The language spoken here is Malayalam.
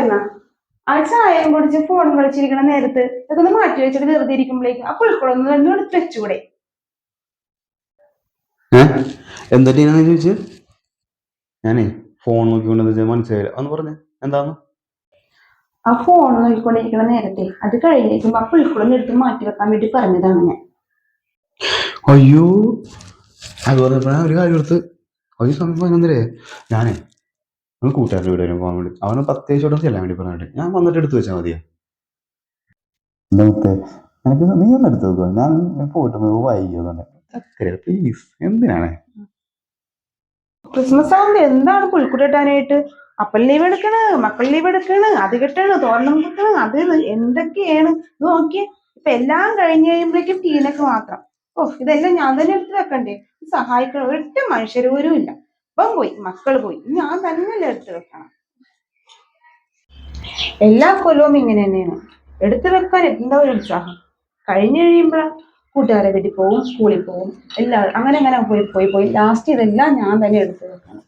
ഉണ്ടായിരുന്ന? ആ ചായയും കുടിച്ച് ഫോൺ കളിച്ചിരിക്കണ നേരത്ത് അതൊക്കെ ഒന്ന് മാറ്റി വെച്ചിട്ട് വെറുതെ ഇരിക്കുമ്പോഴേക്കും ആ പുൽക്കുളം ഒന്ന് എടുത്ത് വെച്ചുകൂടെ ഞാൻ ചോദിച്ചു ഞാനേ ഫോൺ നോക്കിക്കൊണ്ട് മനസ്സിലായില്ല. ഒന്ന് പറഞ്ഞേ എന്താന്ന്? ആ ഫോൺ നോക്കിക്കൊണ്ടിരിക്കുന്ന നേരത്തെ അത് കഴിഞ്ഞേക്കുമ്പോ ആ പുൽക്കുളം എടുത്ത് മാറ്റി വെക്കാൻ വേണ്ടി പറഞ്ഞതാണ് ഞാൻ. അയ്യോ അത് പറഞ്ഞപ്പോഴാണ് ഒരു കാര്യം എടുത്ത് ഒരു സമയം പതിനൊന്നരേ ഞാനേ നമ്മൾ കൂട്ടുകാരുടെ വീട് വരും പോകാൻ വേണ്ടി അവന് പ്രത്യേകിച്ചോടെ ചെല്ലാൻ വേണ്ടി പറഞ്ഞിട്ട് ഞാൻ വന്നിട്ട് എടുത്ത് വെച്ചാൽ മതിയോ? എന്താ മുത്തേ എനിക്ക് നീ ഒന്ന് എടുത്ത് വെക്കുക ഞാൻ പോയിട്ട് പ്ലീസ് എന്തിനാണ്? ക്രിസ്മസ് ആകുമ്പോ എന്താണ് പുൽക്കുട്ടി ഇട്ടാനായിട്ട് അപ്പൻ ലീവ് എടുക്കണ് മക്കൾ ലീവ് എടുക്കണ് അത് കിട്ടണ് തോരണം കിട്ടണ് അത് എന്തൊക്കെയാണ്? ഇത് നോക്കിയേ ഇപ്പൊ എല്ലാം കഴിഞ്ഞ് കഴിയുമ്പോഴേക്കും ടീനൊക്കെ മാത്രം. ഓ ഇതെല്ലാം ഞാൻ തന്നെ എടുത്ത് വെക്കണ്ടേ? സഹായിക്കണ. ഒറ്റ മനുഷ്യരൂരും ഇല്ല ഇപ്പം പോയി മക്കൾ പോയി. ഞാൻ തന്നെ എടുത്തു വെക്കണം. എല്ലാ കൊല്ലവും ഇങ്ങനെ തന്നെയാണ്. എടുത്തു വെക്കാൻ എന്താ ഒരു ഉത്സാഹം? കഴിഞ്ഞു കഴിയുമ്പോഴാ കൂട്ടുകാരെ വീട്ടിൽ പോവും സ്കൂളിൽ പോവും എല്ലാവരും അങ്ങനെ അങ്ങനെ പോയി പോയി പോയി. ലാസ്റ്റ് ഇതെല്ലാം ഞാൻ തന്നെ എടുത്തു വെക്കണം.